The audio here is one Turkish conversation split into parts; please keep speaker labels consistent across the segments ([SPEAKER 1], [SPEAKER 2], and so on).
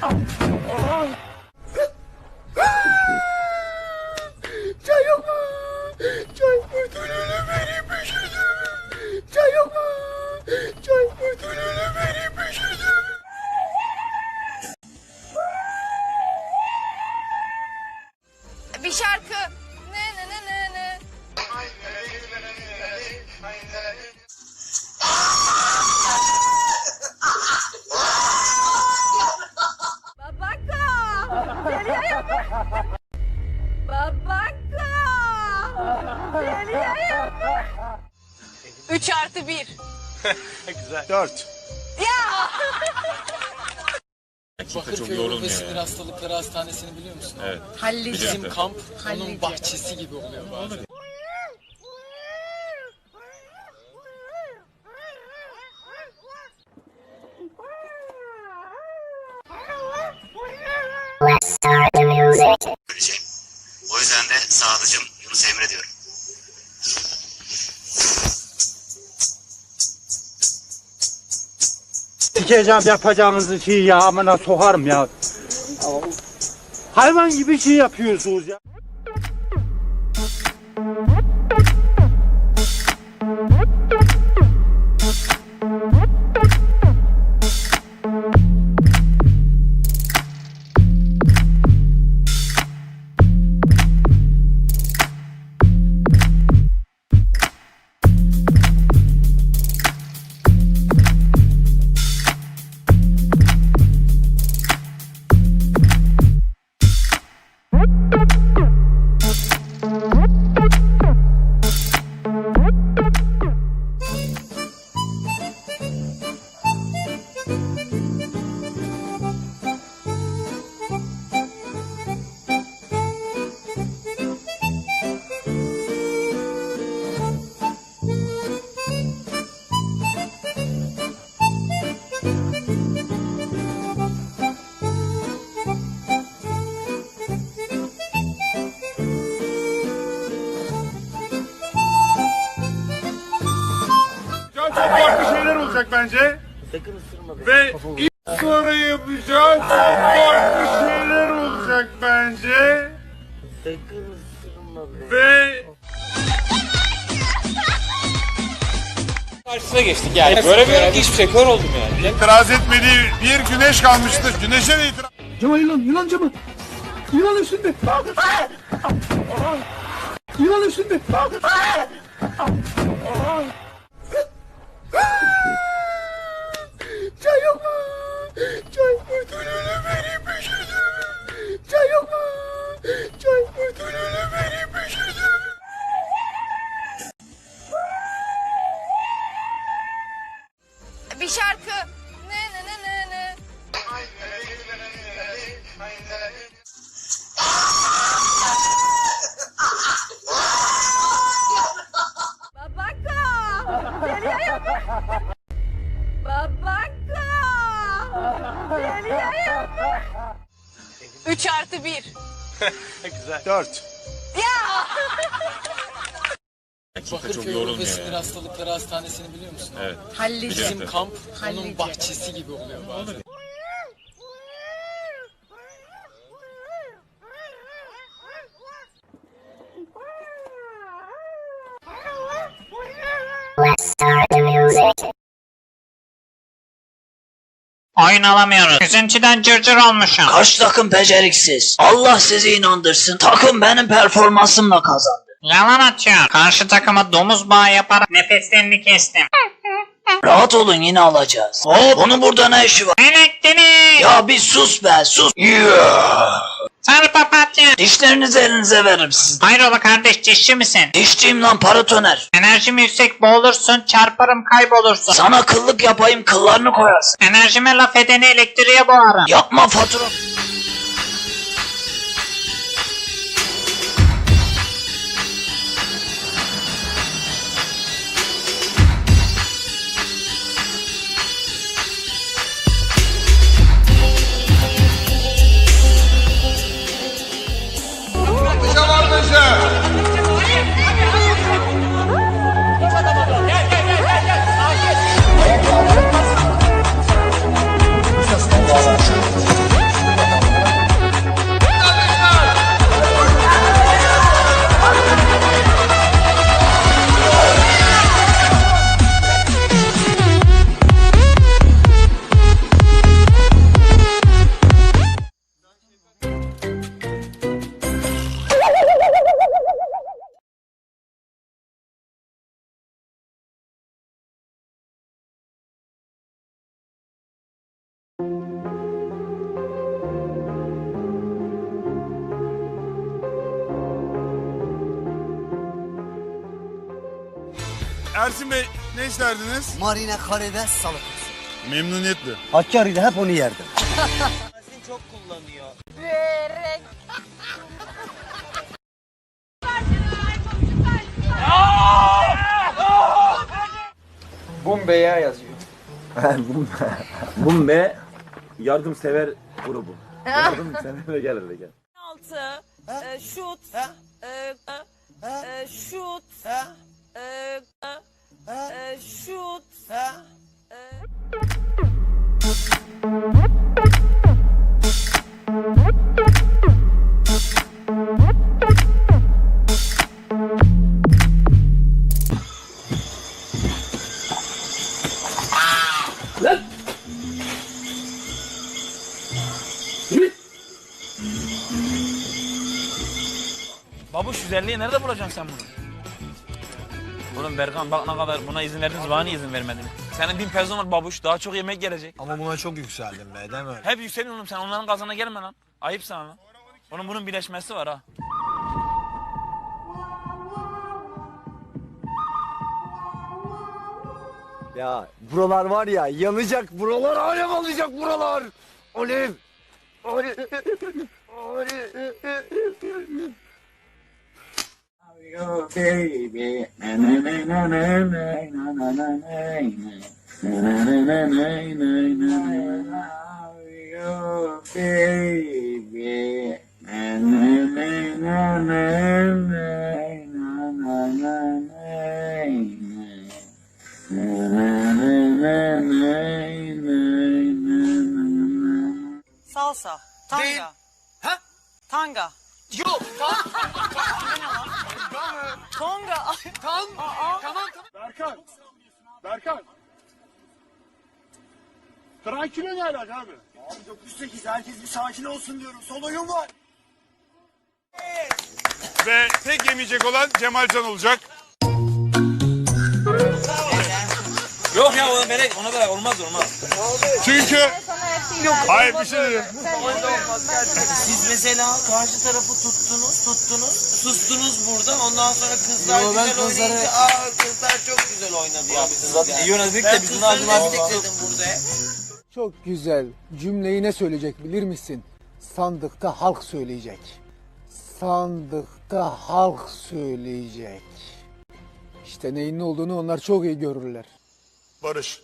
[SPEAKER 1] Çay yok mu? Çay ödülünü vereyim üşüdüm. Çay yok mu? Çay ödülünü vereyim üşüdüm.
[SPEAKER 2] Bir şarkı. Üç artı bir.
[SPEAKER 1] Dört.
[SPEAKER 2] Ya.
[SPEAKER 3] Bakırköy Ruh ve Sinir Hastalıkları Hastanesi'ni biliyor musun?
[SPEAKER 4] Evet.
[SPEAKER 3] Bizim
[SPEAKER 4] Biliyorum.
[SPEAKER 3] kamp onun
[SPEAKER 2] Hallice.
[SPEAKER 3] bahçesi gibi oluyor bazen.
[SPEAKER 5] söyleyeceğim. O yüzden de Sadıcım Yunus Emre diyorum.
[SPEAKER 6] Sikeceğim yapacağınızı şey ya amına sokarım ya. Hayvan gibi şey yapıyorsunuz ya.
[SPEAKER 1] Olacak bence. Ve ilk sonra yapacağız. Çok farklı şeyler olacak bence. Ve
[SPEAKER 4] Karşısına geçtik yani. Böyle bir yok ki hiçbir şey. Kör oldum yani.
[SPEAKER 1] itiraz etmediği bir güneş kalmıştı. Güneşe de itiraz...
[SPEAKER 6] Cama yılan, yılan cama. Yılan üstünde. Yılan üstünde.
[SPEAKER 1] Dört.
[SPEAKER 2] Ya.
[SPEAKER 3] Bakırköy Ruh ve Sinir Hastalıkları Hastanesi'ni biliyor musun?
[SPEAKER 4] Evet.
[SPEAKER 2] Hallice.
[SPEAKER 3] Bizim kamp onun
[SPEAKER 2] Hallice.
[SPEAKER 3] bahçesi gibi oluyor bazen.
[SPEAKER 7] Oyun alamıyoruz. Üzüntüden cırcır olmuşum.
[SPEAKER 5] Karşı takım beceriksiz. Allah sizi inandırsın. Takım benim performansımla kazandı.
[SPEAKER 7] Yalan atıyor. Karşı takıma domuz bağı yaparak nefeslerini kestim.
[SPEAKER 5] Rahat olun yine alacağız. Hop onun burada ne işi var?
[SPEAKER 7] Elektrik!
[SPEAKER 5] Ya bir sus be sus. Yeah.
[SPEAKER 7] Papatya!
[SPEAKER 5] Dişlerinizi elinize veririm siz.
[SPEAKER 7] Hayrola kardeş dişçi misin?
[SPEAKER 5] Dişçiyim lan paratoner.
[SPEAKER 7] Enerjim yüksek boğulursun, çarparım kaybolursun.
[SPEAKER 5] Sana kıllık yapayım kıllarını koyarsın.
[SPEAKER 7] Enerjime laf edeni elektriğe boğarım.
[SPEAKER 5] Yapma fatura.
[SPEAKER 8] Ersin Bey ne isterdiniz?
[SPEAKER 9] Marine karides salatası.
[SPEAKER 8] Memnuniyetle.
[SPEAKER 9] Hakkari'de hep onu yerdim.
[SPEAKER 5] Börek.
[SPEAKER 10] Bombe'ye yazıyor.
[SPEAKER 2] Bumbe yardımsever grubu. Yardımsever gelir de gel.
[SPEAKER 5] Altı. E, şut. E, e, şut. E, e, şut. E,
[SPEAKER 10] Babuş 150'yi nerede bulacaksın sen bunu? Oğlum Berkan bak ne kadar buna izin verdiniz bana niye izin vermedin? Senin bin pezon var babuş daha çok yemek gelecek.
[SPEAKER 9] Ama buna çok yükseldim be değil mi?
[SPEAKER 10] Hep yükseliyorsun oğlum sen onların gazına gelme lan. Ayıp sana lan. Onun bunun birleşmesi var ha.
[SPEAKER 9] Ya buralar var ya yanacak buralar alev alacak buralar. Alev. Alev. Alev.
[SPEAKER 5] Oh baby. Na na na na na na na na na na na na na na na na na Tonga.
[SPEAKER 8] Berkan. Berkan. Trakya ne alaka abi?
[SPEAKER 9] Abi 908 herkes bir sakin olsun diyorum. Son oyun var.
[SPEAKER 8] Ve tek yemeyecek olan Cemalcan olacak.
[SPEAKER 10] Yok ya o melek ona da olmaz olmaz.
[SPEAKER 8] Çünkü... Hayır bir şey dedim.
[SPEAKER 6] Siz mesela karşı tarafı tuttunuz, tuttunuz, sustunuz burada. Ondan sonra kızlar
[SPEAKER 9] Yo, ben
[SPEAKER 6] güzel
[SPEAKER 9] kızları-
[SPEAKER 6] oynayınca, aa kızlar çok güzel oynadı ya.
[SPEAKER 10] Zaten iyi oynadık da
[SPEAKER 6] Ben
[SPEAKER 10] biz bunu
[SPEAKER 6] kızları destekledim burada.
[SPEAKER 1] Çok güzel. Cümleyi ne söyleyecek bilir misin? Sandıkta halk söyleyecek. Sandıkta halk söyleyecek. İşte neyin ne olduğunu onlar çok iyi görürler.
[SPEAKER 8] Barış.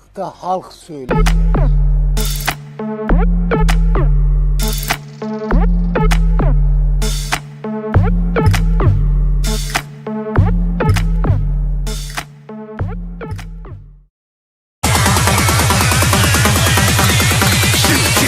[SPEAKER 1] Sandıkta halk söyleyecek.
[SPEAKER 9] İki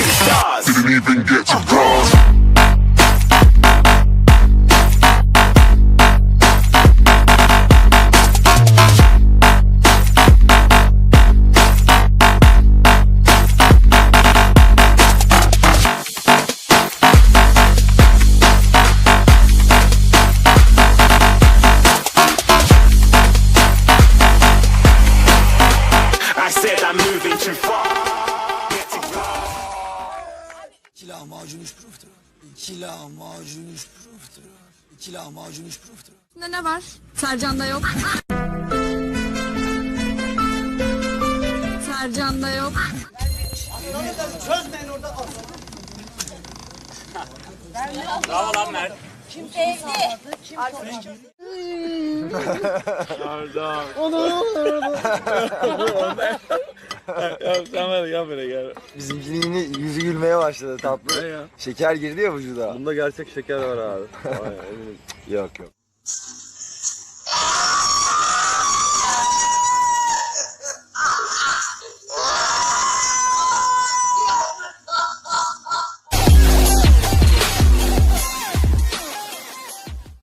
[SPEAKER 9] İki lahmacun üç profiterol. İki lahmacun üç profiterol.
[SPEAKER 5] Ne ne var? Sercan'da yok. Sercan'da yok.
[SPEAKER 10] Bravo lan Mert. Ya sen var ya böyle gel.
[SPEAKER 9] Bizimkinin yine yüzü gülmeye başladı tatlı. Şeker girdi ya vücuda. Bunda gerçek şeker var abi. yok yok.